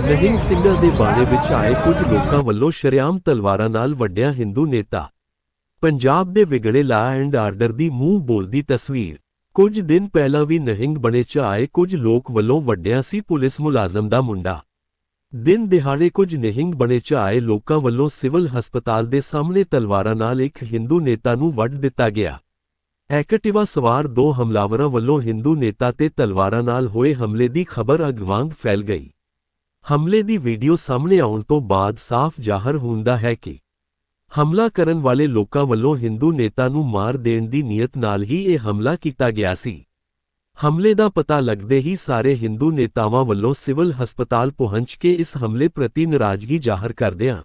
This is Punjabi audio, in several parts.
ਰਹੀਮ ਸਿੰਘਾਂ ਦੇ ਬਾਰੇ ਵਿੱਚ ਆਏ ਕੁਝ ਲੋਕਾਂ ਵੱਲੋਂ ਸ਼ਰੇਆਮ ਤਲਵਾਰਾਂ ਨਾਲ ਵੱਡਿਆ ਹਿੰਦੂ ਨੇਤਾ। ਪੰਜਾਬ ਦੇ ਵਿਗੜੇ ਲਾ ਐਂਡ ਆਰਡਰ ਦੀ ਮੂੰਹ ਬੋਲਦੀ ਤਸਵੀਰ। ਕੁਝ ਦਿਨ ਪਹਿਲਾਂ ਵੀ ਨਹਿੰਗ ਬਣੇ ਚ ਆਏ ਕੁਝ ਲੋਕ ਵੱਲੋਂ ਵੱਡਿਆ ਸੀ ਪੁਲਿਸ ਮੁਲਾਜ਼ਮ ਦਾ ਮੁੰਡਾ। ਦਿਨ ਦਿਹਾੜੇ ਕੁਝ ਨਹਿੰਗ ਬਣੇ ਚ ਆਏ ਲੋਕਾਂ ਵੱਲੋਂ ਸਿਵਲ ਹਸਪਤਾਲ ਦੇ ਸਾਹਮਣੇ ਤਲਵਾਰਾਂ ਨਾਲ ਇੱਕ ਹਿੰਦੂ ਨੇਤਾ ਨੂੰ ਵੱਢ ਦਿੱਤਾ ਗਿਆ। ਐਕਟਿਵਾ ਸਵਾਰ ਦੋ ਹਮਲਾਵਰਾਂ ਵੱਲੋਂ ਹਿੰਦੂ ਨੇਤਾ ਤੇ ਤਲਵਾਰਾਂ ਨਾਲ ਹੋਏ ਹਮਲੇ ਦੀ ਖਬਰ ਅਗਵਾਂਗ ਫੈਲ ਗਈ। ਹਮਲੇ ਦੀ ਵੀਡੀਓ ਸਾਹਮਣੇ ਆਉਣ ਤੋਂ ਬਾਅਦ ਸਾਫ਼ ਜ਼ਾਹਰ ਹੁੰਦਾ ਹੈ ਕਿ ਹਮਲਾ ਕਰਨ ਵਾਲੇ ਲੋਕਾਂ ਵੱਲੋਂ ਹਿੰਦੂ ਨੇਤਾ ਨੂੰ ਮਾਰ ਦੇਣ ਦੀ ਨੀਅਤ ਨਾਲ ਹੀ ਇਹ ਹਮਲਾ ਕੀਤਾ ਗਿਆ ਸੀ। ਹਮਲੇ ਦਾ ਪਤਾ ਲੱਗਦੇ ਹੀ ਸਾਰੇ ਹਿੰਦੂ ਨੇਤਾਵਾਂ ਵੱਲੋਂ ਸਿਵਲ ਹਸਪਤਾਲ ਪਹੁੰਚ ਕੇ ਇਸ ਹਮਲੇ ਪ੍ਰਤੀ ਨਾਰਾਜ਼ਗੀ ਜ਼ਾਹਰ ਕਰਦਿਆਂ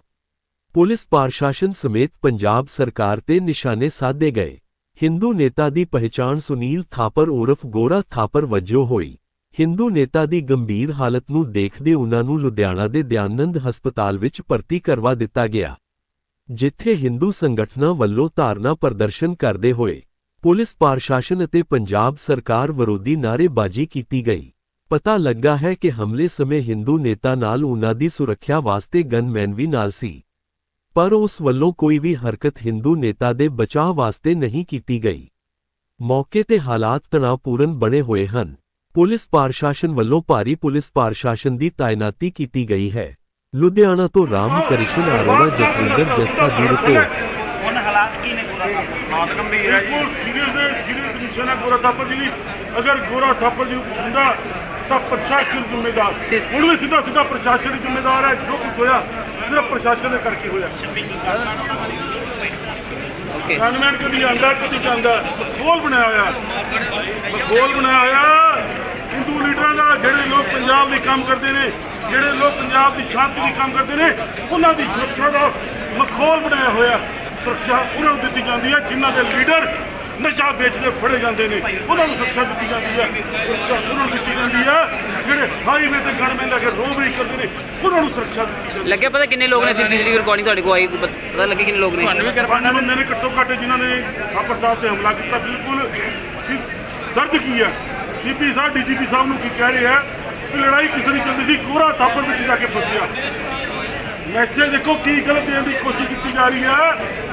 ਪੁਲਿਸ ਪ੍ਰਸ਼ਾਸਨ ਸਮੇਤ ਪੰਜਾਬ ਸਰਕਾਰ ਤੇ ਨਿਸ਼ਾਨੇ ਸਾਧੇ ਗਏ। ਹਿੰਦੂ ਨੇਤਾ ਦੀ ਪਹਿਚਾਣ ਸੁਨੀਲ ਥਾਪਰ ਉਰਫ ਗੋਰਾ ਥਾਪਰ ਵਜੋਂ ਹੋਈ। ਹਿੰਦੂ ਨੇਤਾ ਦੀ ਗੰਭੀਰ ਹਾਲਤ ਨੂੰ ਦੇਖਦੇ ਉਨ੍ਹਾਂ ਨੂੰ ਲੁਧਿਆਣਾ ਦੇ ਦਿਆਨੰਦ ਹਸਪਤਾਲ ਵਿੱਚ ਭਰਤੀ ਕਰਵਾ ਦਿੱਤਾ ਗਿਆ, ਜਿੱਥੇ ਹਿੰਦੂ ਸੰਗਠਨਾਂ ਵੱਲੋਂ ਧਾਰਨਾ ਪ੍ਰਦਰਸ਼ਨ ਕਰਦੇ ਹੋਏ ਪੁਲਿਸ, ਪ੍ਰਸ਼ਾਸਨ ਅਤੇ ਪੰਜਾਬ ਸਰਕਾਰ ਵਿਰੋਧੀ ਨਾਅਰੇਬਾਜ਼ੀ ਕੀਤੀ ਗਈ। ਪਤਾ ਲੱਗਾ ਹੈ ਕਿ ਹਮਲੇ ਸਮੇਂ ਹਿੰਦੂ ਨੇਤਾ ਨਾਲ ਉਨ੍ਹਾਂ ਦੀ ਸੁਰੱਖਿਆ ਵਾਸਤੇ ਗਨਮੈਨ ਵੀ ਨਾਲ ਸੀ, ਪਰ ਉਸ ਵੱਲੋਂ ਕੋਈ ਵੀ ਹਰਕਤ ਹਿੰਦੂ ਨੇਤਾ ਦੇ ਬਚਾਅ ਵਾਸਤੇ ਨਹੀਂ ਕੀਤੀ ਗਈ। ਮੌਕੇ ਤੇ ਹਾਲਾਤ ਤਣਾਅਪੂਰਨ ਬਣੇ ਹੋਏ ਹਨ। ਪੁਲਿਸ ਪ੍ਰਸ਼ਾਸਨ ਵੱਲੋਂ ਭਾਰੀ ਪੁਲਿਸ ਪ੍ਰਸ਼ਾਸਨ ਦੀ ਤਾਇਨਾਤੀ ਕੀਤੀ ਗਈ ਹੈ ਲੁਧਿਆਣਾ ਤੋਂ ਰਾਮ ਕ੍ਰਿਸ਼ਨ ਅਰੋੜਾ ਜਸਵਿੰਦਰ ਜੱਸਾ ਦੀ ਰਿਪੋਰਟ ਹੁਣ ਹਾਲਾਤ ਕੀ ਨੇ ਪੂਰਾ ਬਹੁਤ ਗੰਭੀਰ ਹੈ ਜੀ ਬਿਲਕੁਲ ਸੀਰੀਅਸ ਦੇ ਸੀਰੀਅਸ ਕੰਡੀਸ਼ਨ ਹੈ ਗੋਰਾ ਥਾਪਰ ਜੀ ਦੀ ਅਗਰ ਗੋਰਾ ਥਾਪਰ ਜੀ ਨੂੰ ਕੁਛ ਹੁੰਦਾ ਤਾਂ ਪ੍ਰਸ਼ਾਸਨ ਜ਼ਿੰਮੇਦਾਰ ਸਿਸ- ਹੁਣ ਵੀ ਸਿੱਧਾ ਸਿੱਧਾ ਪ੍ਰਸ਼ਾਸਨ ਹੀ ਜ਼ਿੰਮੇਦਾਰ ਹੈ ਜੋ ਕੁਝ ਹੋਇਆ ਸਿਰਫ ਪ੍ਰਸ਼ਾਸਨ ਦੇ ਕਰਕੇ ਹੋਇਆ ਓਕੇ ਗਨਮੈਨ ਕਦੀ ਆਂਦਾ ਕਦੀ ਜਾਂਦਾ ਮਖੌਲ ਬਣਾਇਆ ਹੋਇਆ ਮਖੌਲ ਬਣਾਇਆ ਹੋਇਆ ਹਿੰਦੂ ਲੀਡਰਾਂ ਦਾ ਜਿਹੜੇ ਲੋਕ ਪੰਜਾਬ ਲਈ ਕੰਮ ਕਰਦੇ ਨੇ ਜਿਹੜੇ ਲੋਕ ਪੰਜਾਬ ਦੀ ਸ਼ਾਂਤੀ ਲਈ ਕੰਮ ਕਰਦੇ ਨੇ ਉਹਨਾਂ ਦੀ ਸੁਰੱਖਿਆ ਦਾ ਮਖੌਲ ਬਣਾਇਆ ਹੋਇਆ ਸੁਰੱਖਿਆ ਉਹਨਾਂ ਨੂੰ ਦਿੱਤੀ ਜਾਂਦੀ ਹੈ ਜਿਨ੍ਹਾਂ ਦੇ ਲੀਡਰ ਨਸ਼ਾ ਵੇਚਦੇ ਫੜੇ ਜਾਂਦੇ ਨੇ ਉਹਨਾਂ ਨੂੰ ਸੁਰੱਖਿਆ ਦਿੱਤੀ ਜਾਂਦੀ ਹੈ। ਸੁਰੱਖਿਆ ਉਹਨਾਂ ਨੂੰ ਦਿੱਤੀ ਜਾਂਦੀ ਹੈ ਜਿਹੜੇ ਹਾਈਵੇ ਤੇ ਗਨਮੈਨ ਲਾ ਕੇ ਰੋਬਰੀ ਕਰਦੇ ਨੇ ਉਹਨਾਂ ਨੂੰ ਸੁਰੱਖਿਆ ਦਿੱਤੀ ਜਾਂਦੀ ਹੈ। ਲੱਗਿਆ ਪਤਾ ਕਿੰਨੇ ਲੋਕ ਨੇ ਸੀਸੀਟੀਵੀ ਰਿਕਾਰਡਿੰਗ ਤੁਹਾਡੇ ਕੋਲ ਆਈ ਪਤ- ਲੱਗੇ ਕਿੰਨੇ ਲੋਕ ਨੇ? ਪੰਜ ਬੰਦੇ ਨੇ ਘੱਟੋ ਘੱਟ ਜਿਨ੍ਹਾਂ ਨੇ ਸਾਹਿਬ ਤੇ ਹਮਲਾ ਕੀਤਾ ਬਿਲਕੁਲ ਦਰਦ ਕੀ ਹੈ। ਸੀਪੀ ਸਾਹਿਬ ਡੀਜੀਪੀ ਸਾਹਿਬ ਨੂੰ ਕੀ ਕਹਿ ਰਹੇ ਆ ਕਿ ਲੜਾਈ ਕਿਸੇ ਦੀ ਚੱਲਦੀ ਸੀ ਕੋਰਾ ਥਾਪਰ ਵਿੱਚ ਜਾ ਕੇ ਫਸਿਆ। ਮੈਸੇਜ ਦੇਖੋ ਕੀ ਗਲਤ ਦੇਣ ਦੀ ਕੋਸ਼ਿਸ਼ ਕੀਤੀ ਜਾ ਰਹੀ ਹੈ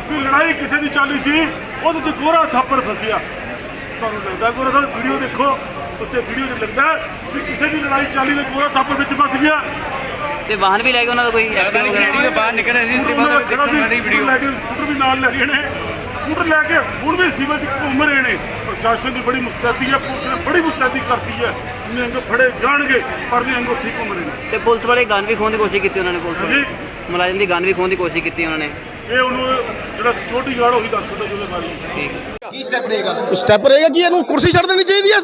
ਕਿ ਲੜਾਈ ਕਿਸੇ ਦੀ ਚੱਲ ਰਹੀ ਸੀ ਉਹਦੇ ਤੇ ਕੋਰਾ ਥਾਪਰ ਫਸਿਆ। ਤੁਹਾਨੂੰ ਲੱਗਦਾ ਕੋਰਾ ਦਾ ਵੀਡੀਓ ਦੇਖੋ ਉੱਤੇ ਵੀਡੀਓ 'ਚ ਲੱਗਦਾ ਵੀ ਕਿਸੇ ਦੀ ਲੜਾਈ ਚੱਲੀ ਤੇ ਕੋਰਾ ਥਾਪਰ ਵਿੱਚ ਫਸ ਗਿਆ। ਤੇ ਵਾਹਨ ਵੀ ਲੈ ਗਏ ਉਹਨਾਂ ਦਾ ਕੋਈ ਐਕਟਿਵ ਵਗੈਰਾ? ਬਾਹਰ ਨਿਕਲ ਰਹੇ ਸੀ ਉਹਨਾਂ ਦਾ ਸੀ, ਸਕੂਟਰ ਲੈ ਕੇ ਸਕੂਟਰ ਵੀ ਨਾਲ ਲੈ ਗਏ ਨੇ। ਸਕੂਟਰ ਲੈ ਕੇ ਹੁਣ ਵੀ ਸਿਵਲ ਚ ਘੁੰਮ ਰਹੇ ਨੇ। ਪ੍ਰਸ਼ਾਸਨ ਦੀ ਬੜੀ ਮੁਸਤੈਦੀ ਹੈ ਪੁਲਿਸ ਨੇ ਬੜੀ ਮੁਸਤੈਦੀ ਕਰਤੀ ਹੈ। ਅੰਗ ਫੜੇ ਜਾਣਗੇ ਪਰ ਨੇ ਅੰਗ ਉੱਥੇ ਹੀ ਘੁੰਮ ਰਹੇ ਨੇ। ਤੇ ਪੁਲਿਸ ਵਾਲੇ ਗਨ ਵੀ ਖੋਹਣ ਦੀ ਕੋਸ਼ਿਸ਼ ਕੀਤੀ ਉਹਨਾਂ ਨੇ ਪੁਲਿਸ ਵਾਲੇ? ਮੁਲਾਜ਼ਮ ਦੀ ਗਨ ਵੀ ਖੋਹਣ ਦੀ ਕੋਸ਼ਿਸ਼ ਕੀਤੀ ਉਹਨਾਂ ਨੇ। ਇਹ ਉਹਨੂੰ ਜਿਹੜਾ ਸਿਕਿਉਰਿਟੀ ਗਾਰਡ ਉਹੀ ਦੱਸ ਸਕਦਾ ਜਿਹਦੇ ਬਾਰੇ। ਠੀਕ। ਸਟੈਪ ਰਹੇਗਾ? ਕਿ ਇਹਨੂੰ ਕੁਰਸੀ ਛੱਡ ਦੇਣੀ ਚਾਹੀਦੀ ਐ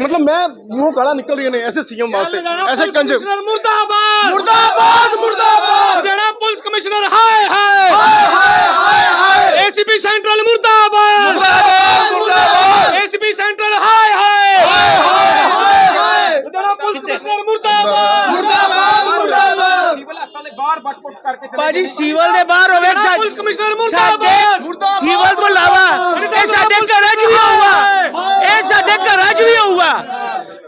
ਮਤਲਬ ਮੈਂ ਮੂੰਹ ਗਾਲਾਂ ਨਿਕਲ ਰਹੀਆਂ ਨੇ ਐਸੇ ਸੀਐਮ ਵਾਸਤੇ ਐਸੇ ਕੰਜ ਮੁਰਦਾਬਾਦ! ਮੁਰਦਾਬਾਦ ਮੁਰਦਾਬਾਦ! ਲੁਧਿਆਣਾ ਪੁਲਿਸ ਕਮਿਸ਼ਨਰ ਹਾਏ ਹਾਏ! ਹਾਏ ਹਾਏ ਹਾਏ ਏਸੀਪੀ ਸੈਂਟਰਲ ਮੁਰਦਾਬਾਦ ਮੁਰਦਾਬਾਦ ਮੁਰਦਾਬਾਦ ਏਸੀਪੀ ਸੈਂਟਰਲ ਹਾਏ ਹਾਏ ਹਾਏ ਹਾਏ ਹਾਏ ਲੁਧਿਆਣਾ ਪੁਲਿਸ ਕਮਿਸ਼ਨਰ ਮੁਰਦਾਬਾਦ ਮੁਰਦਾਬਾਦ ਮੁਰਦਾਬਾਦ ਭਾਜੀ ਸੀਵਲ ਦੇ ਬਾਹਰ ਹੋਵੇ ਪੁਲਿਸ ਕਮਿਸ਼ਨਰ ਮੁਰਦਾਬਾਦ। ਸਾਡੇ ਸੀਵਲ ਤੋਂ ਇਲਾਵਾ ਇਹ ਸਾਡੇ ਘਰਾਂ 'ਚ ਵੀ ਹੋਊਗਾ। ਇਹ ਸਾਡੇ ਘਰਾਂ 'ਚ ਵੀ ਹੋਊਗਾ।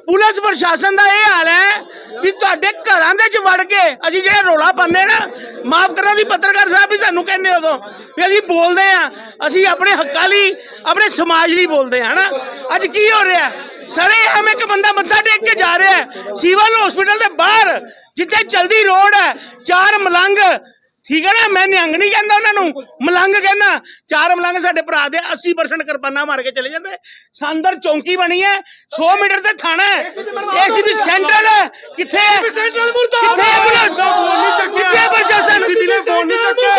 ਪੁਲਿਸ ਪ੍ਰਸ਼ਾਸਨ ਦਾ ਇਹ ਹਾਲ ਹੈ ਵੀ ਤੁਹਾਡੇ ਘਰਾਂ ਦੇ 'ਚ ਵੜ ਕੇ ਅਸੀਂ ਜਿਹੜੇ ਰੋਲਾ ਪਾਉਂਦੇ ਨਾ ਮਾਫ ਕਰੋ ਦੀ ਪੱਤਰਕਾਰ ਸਾਹਿਬ ਵੀ ਸਾਨੂੰ ਕਹਿੰਦੇ ਉਦੋਂ ਵੀ ਅਸੀਂ ਬੋਲਦੇ ਆ ਅਸੀਂ ਆਪਣੇ ਹੱਕਾਂ ਲਈ ਆਪਣੇ ਸਮਾਜ ਲਈ ਬੋਲਦੇ ਆ ਹਨਾ? ਅੱਜ ਕੀ ਹੋ ਰਿਹਾ? ਸਰੇ ਹਮ ਇੱਕ ਬੰਦਾ ਮੱਥਾ ਟੇਕ ਕੇ ਜਾ ਰਿਹਾ ਹੈ। ਸਿਵਲ ਹਸਪੀਟਲ ਦੇ ਬਾਹਰ ਜਿੱਥੇ ਚਲਦੀ ਰੋਡ ਹੈ ਚਾਰ ਮਲੰਗ ਠੀਕ ਹੈ ਨਾ? ਮੈਂ ਨਿਹੰਗ ਨਹੀਂ ਕਹਿੰਦਾ ਉਹਨਾਂ ਨੂੰ। ਮਲੰਗ ਕਹਿੰਦਾ ਚਾਰ ਮਲੰਗ ਸਾਡੇ ਭਰਾ ਦੇ 80% ਕਿਰਪਾਨਾਂ ਮਾਰ ਕੇ ਚਲੇ ਜਾਂਦੇ। ਸੰਦਰ ਚੌਂਕੀ ਬਣੀ ਹੈ 100 ਮੀਟਰ ਤੇ ਥਾਣਾ ਹੈ। ਏਸੀਬੀ ਸੈਂਟਰਲ ਹੈ। ਕਿੱਥੇ ਹੈ? ਸੈਂਟਰਲ ਮੁਰਦਾਬਾਦ। ਕਿੱਥੇ ਹੈ ਪੁਲਿਸ? ਕਿੱਥੇ ਪ੍ਰਸ਼ਾਸਨ ਨੇ ਫੋਨ ਨਹੀਂ ਚੱਕਿਆ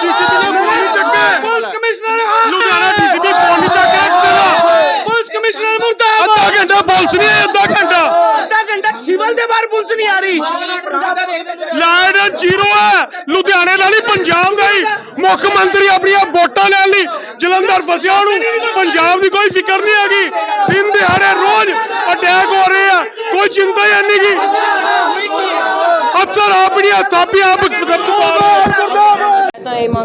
ਡੀਸੀਪੀ ਨੇ ਫੋਨ ਨਹੀਂ ਚੱਕਿਆ police commissioner Ludhiana DCP phone ਨਹੀਂ ਚੱਕ ਰਿਹਾ ਪੁਲਿਸ ਕਮਿਸ਼ਨਰ ਮੁਰਦਾਬਾਦ। ਘੰਟਾ ਪੁਲਿਸ ਨਹੀਂ ਅੱਧਾ ਘੰਟਾ। ਅੱਧਾ ਘੰਟਾ ਸਿਵਲ ਦੇ ਬਾਹਰ ਪੁਲਿਸ ਨਹੀਂ ਆ ਰਹੀ ਜ਼ੀਰੋ ਹੈ। ਲੁਧਿਆਣੇ ਦਾ ਨਹੀਂ ਪੰਜਾਬ ਦਾ ਹੀ। ਮੁੱਖ ਮੰਤਰੀ ਆਪਣੀਆਂ ਵੋਟਾਂ ਲੈਣ ਲਈ ਜਲੰਧਰ ਫਸਿਆ ਉਹਨੂੰ। ਪੰਜਾਬ ਦੀ ਕੋਈ ਫਿਕਰ ਨਹੀਂ ਹੈਗੀ। ਦਿਨ ਦਿਹਾੜੇ ਰੋਜ਼ ਅਟੈਕ ਹੋ ਰਹੇ ਆ। ਕੋਈ ਚਿੰਤਾ ਹੀ ਨਹੀਂ ਗੀ। ਅਫਸਰ ਆਪਣੀਆਂ ਥਾਪੀਆਂ ਆਪ ਸਕੱਪ ਪਾ ਰਹੇ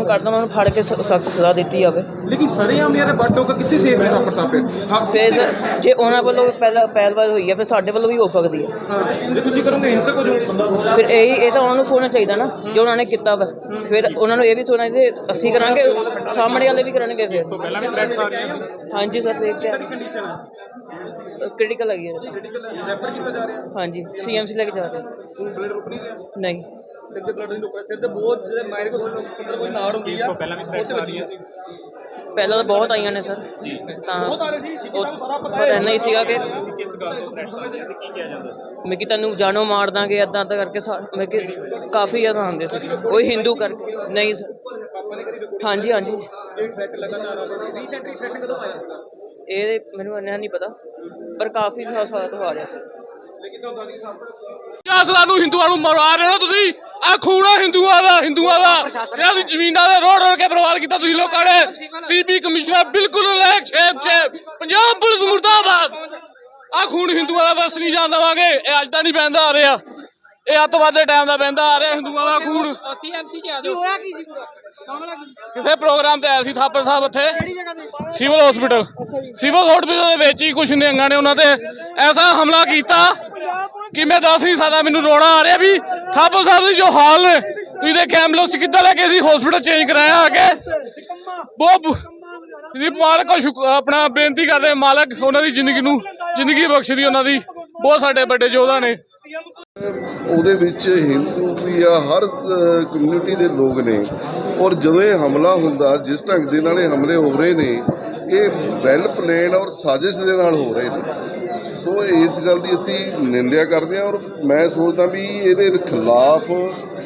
ਮੰਗ ਕਰਦਾ ਉਹਨਾਂ ਨੂੰ ਫੜ ਕੇ ਸਖਤ ਸਜ਼ਾ ਦਿੱਤੀ ਜਾਵੇ। ਲੇਕਿਨ ਸਰੇਆਮ ਯਾਰ ਬੱਟ ਹੋਗਾ ਕਿੱਥੇ ਸੇਫ ਨੇ ਥਾਪਰ ਸਾਹਿਬ ਫਿਰ? ਹਾਂ ਫਿਰ ਜੇ ਉਹਨਾਂ ਵੱਲੋਂ ਪਹਿਲਾਂ ਪਹਿਲਵਾਰ ਹੋਈ ਹੈ ਫਿਰ ਸਾਡੇ ਵੱਲੋਂ ਵੀ ਹੋ ਸਕਦੀ ਹੈ ਹਾਂ। ਜੇ ਤੁਸੀਂ ਕਰੋਗੇ ਹਿੰਸਕ ਹੋ ਜਾਓਗੇ। ਫਿਰ ਇਹ ਇਹ ਤਾਂ ਉਹਨਾਂ ਨੂੰ ਸੋਚਣਾ ਚਾਹੀਦਾ ਨਾ ਜੋ ਉਹਨਾਂ ਨੇ ਕੀਤਾ ਵਾ। ਫਿਰ ਉਹਨਾਂ ਨੂੰ ਇਹ ਵੀ ਸੋਚਣਾ ਚਾਹੀਦਾ ਅਸੀਂ ਕਰਾਂਗੇ ਸਾਹਮਣੇ ਵਾਲੇ ਵੀ ਕਰਨਗੇ ਫਿਰ। ਪਹਿਲਾਂ ਵੀ ਥ੍ਰੈਟਸ ਆ ਰਹੀਆਂ ਸੀ। ਹਾਂਜੀ ਸਰ ਦੇਖਦੇ ਆ? ਕੰਡੀਸ਼ਨ ਹੈ ਕ੍ਰਿਟੀਕਲ ਹੈਗੀ ਹੈ ਕ੍ਰਿਟੀਕਲ ਰੈਫਰ ਕੀਤਾ ਜਾ ਰਿਹਾ? ਹਾਂਜੀ ਸੀਐਮਸੀ ਲੈ ਕੇ ਜਾ ਰਹੇ। ਹੁਣ ਬਲੱਡ ਰੁਕ ਨਹੀਂ ਰਿਹਾ? ਨਹੀਂ। ਸਿਰ ਦੇ ਬਲੱਡ ਨਹੀਂ ਰੁਕਿਆ ਸਿਰ ਦੇ ਬਹੁਤ ਜਿਹੜੇ ਮਾਇਰ ਕੋ ਅੰਦਰ ਕੋਈ ਨਾੜ ਹੁੰਦੀ ਆ ਪਹਿਲਾਂ ਵੀ ਥ੍ਰੈਟਸ ਆ ਰਹੀਆਂ ਸੀ। ਪਹਿਲਾਂ ਤਾਂ ਬਹੁਤ ਆਈਆਂ ਨੇ ਸਰ। ਜੀ। ਤਾਂ ਬਹੁਤ ਆ ਰਹੇ ਸੀ ਸਿੱਧੀ ਸਾਹਿਬ ਸਾਰਾ ਪਤਾ ਪਤਾ ਨਹੀਂ ਸੀਗਾ ਕਿ ਕਿਸ ਗੱਲ ਤੋਂ ਥ੍ਰੈਟਸ ਆ ਰਹੀਆਂ ਸੀ ਕੀ ਕਿਹਾ ਜਾਂਦਾ ਸੀ? ਮੈਂ ਕਿ ਤੈਨੂੰ ਜਾਨੋਂ ਮਾਰ ਦਾਂਗੇ ਏਦਾਂ ਏਦਾਂ ਕਰਕੇ ਮੈਂ ਕਿ ਕਾਫੀ ਜ਼ਿਆਦਾ ਆਉਂਦੇ ਸੀ। ਕੋਈ ਹਿੰਦੂ ਕਰਕੇ ਨਹੀਂ ਸਰ। ਹਾਂਜੀ ਹਾਂਜੀ। ਇਹ ਥ੍ਰੈਟ ਲਗਾਤਾਰ ਆ ਰਿਹਾ ਰੀਸੈਂਟਲੀ ਥ੍ਰੈਟ ਕਦੋਂ ਆਇਆ ਸੀਗਾ? ਇਹ ਮੈਨੂੰ ਇੰਨਾ ਨਹੀਂ ਪਤਾ ਪਰ ਕਾਫੀ ਸਾਲ ਤੋਂ ਆ ਰਿਹਾ ਸੀ। ਲੇਕਿਨ ਤੁਹਾਨੂੰ ਹਿੰਦੂਆਂ ਨੂੰ ਮਰਵਾ ਰਹੇ ਹੋ ਤੁਸੀਂ? ਆ ਖੂਣਾ ਹਿੰਦੂਆਂ ਦਾ ਹਿੰਦੂਆਂ ਦਾ। ਇਹਨਾਂ ਦੀ ਜ਼ਮੀਨਾਂ ਦੇ ਰੋੜ ਰੋੜ ਕੇ ਬਰਬਾਦ ਕੀਤਾ ਤੁਸੀਂ ਲੋਕਾਂ ਨੇ। ਸੀਪੀ ਕਮਿਸ਼ਨਰ ਬਿਲਕੁਲ ਲੈਕ ਛੇਪ ਛੇਪ। ਪੰਜਾਬ ਪੁਲਿਸ ਮੁਰਦਾਬਾਦ। ਆ ਖੂਨ ਹਿੰਦੂਆਂ ਦਾ ਵਸ ਨਹੀਂ ਜਾਣ ਦੇਵਾਂਗੇ ਇਹ ਅੱਜ ਤਾਂ ਨਹੀਂ ਬਹਿੰਦਾ ਆ ਰਿਹਾ। ਇਹ ਅੱਤਵਾਦ ਦੇ ਟਾਈਮ ਦਾ ਬਹਿੰਦਾ ਆ ਰਿਹਾ ਹਿੰਦੂਆਂ ਦਾ ਖੂਨ। ਸੀਐਮਸੀ ਚ ਆ ਜਾਓ ਹੋਇਆ ਕੀ ਸੀ ਪੂਰਾ? ਮਾਮਲਾ ਕੀ ਕਿਸੇ ਪ੍ਰੋਗਰਾਮ ਤੇ ਆਇਆ ਸੀ ਥਾਪਰ ਸਾਹਿਬ ਉੱਥੇ। ਸਿਵਲ ਹਸਪੀਟਲ ਸਿਵਲ ਹਸਪੀਟਲ ਦੇ ਵਿੱਚ ਹੀ ਕੁਝ ਨਿਹੰਗਾਂ ਨੇ ਉਹਨਾਂ ਤੇ ਐਸਾ ਹਮਲਾ ਕੀਤਾ। ਕਿ ਮੈਂ ਦੱਸ ਨਹੀਂ ਸਕਦਾ, ਮੈਨੂੰ ਰੋਣਾ ਆ ਰਿਹਾ ਵੀ ਥਾਪਰ ਸਾਹਿਬ ਦੇ ਜੋ ਹਾਲ ਨੇ, ਤੁਸੀਂ ਦੇਖਿਆ ਐਂਬੂਲੈਂਸ ਕਿੱਦਾਂ ਲੈ ਕੇ ਸੀ ਹਸਪੀਟਲ ਚੇਂਜ ਕਰਾਇਆ ਆ ਕੇ। ਬਹੁਤ ਇਹਦੀ ਮਾਲਕ ਆਪਣਾ ਬੇਨਤੀ ਕਰਦੇ ਮਾਲਕ ਉਹਨਾਂ ਦੀ ਜ਼ਿੰਦਗੀ ਨੂੰ ਜ਼ਿੰਦਗੀ ਬਖਸ਼ਦੀ ਉਹਨਾਂ ਦੀ। ਬਹੁਤ ਸਾਡੇ ਵੱਡੇ ਯੋਧਾ ਨੇ। ਉਹਦੇ ਵਿੱਚ ਹਿੰਦੂ ਵੀ ਆ, ਹਰ ਕਮਿਊਨਿਟੀ ਦੇ ਲੋਕ ਨੇ। ਔਰ ਜਦੋਂ ਇਹ ਹਮਲਾ ਹੁੰਦਾ, ਜਿਸ ਢੰਗ ਦੇ ਨਾਲ ਇਹ ਹਮਲੇ ਹੋ ਰਹੇ ਨੇ, ਇਹ ਵੈਲ ਪਲੇਨ ਔਰ ਸਾਜ਼ਿਸ਼ ਦੇ ਨਾਲ ਹੋ ਰਹੇ ਨੇ। ਸੋ ਇਸ ਗੱਲ ਦੀ ਅਸੀਂ ਨਿੰਦਿਆ ਕਰਦੇ ਹਾਂ ਔਰ ਮੈਂ ਸੋਚਦਾ ਵੀ ਇਹਦੇ ਖਿਲਾਫ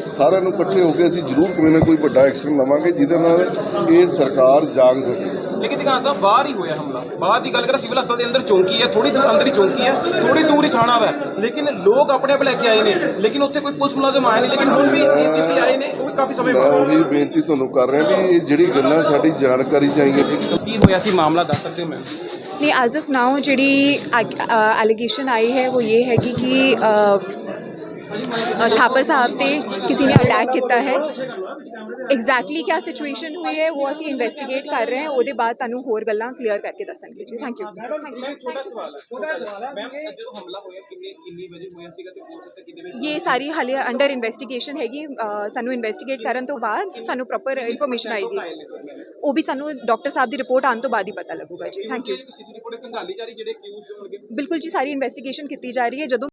ਸਾਰਿਆਂ ਨੂੰ ਇਕੱਠੇ ਹੋ ਕੇ ਅਸੀਂ ਜ਼ਰੂਰ ਕੋਈ ਨਾ ਕੋਈ ਵੱਡਾ ਐਕਸ਼ਨ ਲਵਾਂਗੇ ਜਿਹਦੇ ਨਾਲ ਇਹ ਸਰਕਾਰ ਜਾਗ ਸਕੇ। ਲੇਕਿਨ ਦਿਖਾਣ ਸਾਹਿਬ ਬਾਹਰ ਹੀ ਹੋਇਆ ਹਮਲਾ। ਬਾਹਰ ਦੀ ਗੱਲ ਕਰਾਂ ਸਿਵਲ ਹਸਪਤਾਲ ਦੇ ਅੰਦਰ ਚੌਂਕੀ ਹੈ ਥੋੜੀ ਦੂਰ ਅੰਦਰ ਹੀ ਚੌਂਕੀ ਹੈ ਥੋੜੀ ਦੂਰ ਹੀ ਥਾਣਾ ਵਾ। ਲੇਕਿਨ ਲੋਕ ਆਪਣੇ ਆਪ ਲੈ ਕੇ ਆਏ ਨੇ। ਲੇਕਿਨ ਉੱਥੇ ਕੋਈ ਪੁਲਿਸ ਮੁਲਾਜ਼ਮ ਆਇਆ ਨਹੀਂ। ਲੇਕਿਨ ਹੁਣ ਵੀ ਏਸੀਪੀ ਆਏ ਨੇ ਉਹ ਵੀ ਕਾਫੀ ਸਮੇਂ ਮੈਂ ਬਾਅਦ। ਉਹੀ ਬੇਨਤੀ ਤੁਹਾਨੂੰ ਕਰ ਰਿਹਾ ਵੀ ਇਹ ਜਿਹੜੀ ਗੱਲਾਂ ਸਾਡੀ ਜਾਣਕਾਰੀ ਚਾਹੀਏ। ਕੀ ਹੋਇਆ ਸੀ ਮਾਮਲਾ ਦੱਸ ਸਕਦੇ ਹੋ ਮੈਂ नहीं as of now ji allegation आई है वो ये है कि ਥਾਪਰ ਸਾਹਿਬ ਤੇ ਕਿਸੇ ਨੇ ਅਟੈਕ ਕੀਤਾ ਹੈ ਐਗਜ਼ੈਕਟਲੀ ਕੀ ਸਿਚੁਏਸ਼ਨ ਹੋਈ ਹੈ ਉਹ ਅਸੀਂ ਇਨਵੈਸਟੀਗੇਟ ਕਰ ਰਹੇ ਹਾਂ ਉਹਦੇ ਬਾਅਦ ਤੁਹਾਨੂੰ ਹੋਰ ਗੱਲਾਂ ਕਲੀਅਰ ਕਰਕੇ ਦੱਸਾਂਗੇ ਜੀ ਥੈਂਕ ਯੂ ਇਹ ਸਾਰੀ ਹਾਲੇ ਅੰਡਰ ਇਨਵੈਸਟੀਗੇਸ਼ਨ ਹੈਗੀ ਸਾਨੂੰ ਇਨਵੈਸਟੀਗੇਟ ਕਰਨ ਤੋਂ ਬਾਅਦ ਸਾਨੂੰ ਪ੍ਰੋਪਰ ਇਨਫੋਰਮੇਸ਼ਨ ਆਏਗੀ ਉਹ ਵੀ ਸਾਨੂੰ ਡਾਕਟਰ ਸਾਹਿਬ ਦੀ ਰਿਪੋਰਟ ਆਉਣ ਤੋਂ ਬਾਅਦ ਹੀ ਪਤਾ ਲੱਗੂਗਾ ਜੀ ਥੈਂਕ ਯੂ ਬਿਲਕੁਲ ਜੀ ਸਾਰੀ ਇਨਵੈਸਟੀਗੇਸ਼ਨ ਕੀਤੀ ਜਾ ਰਹੀ ਹੈ ਜਦੋਂ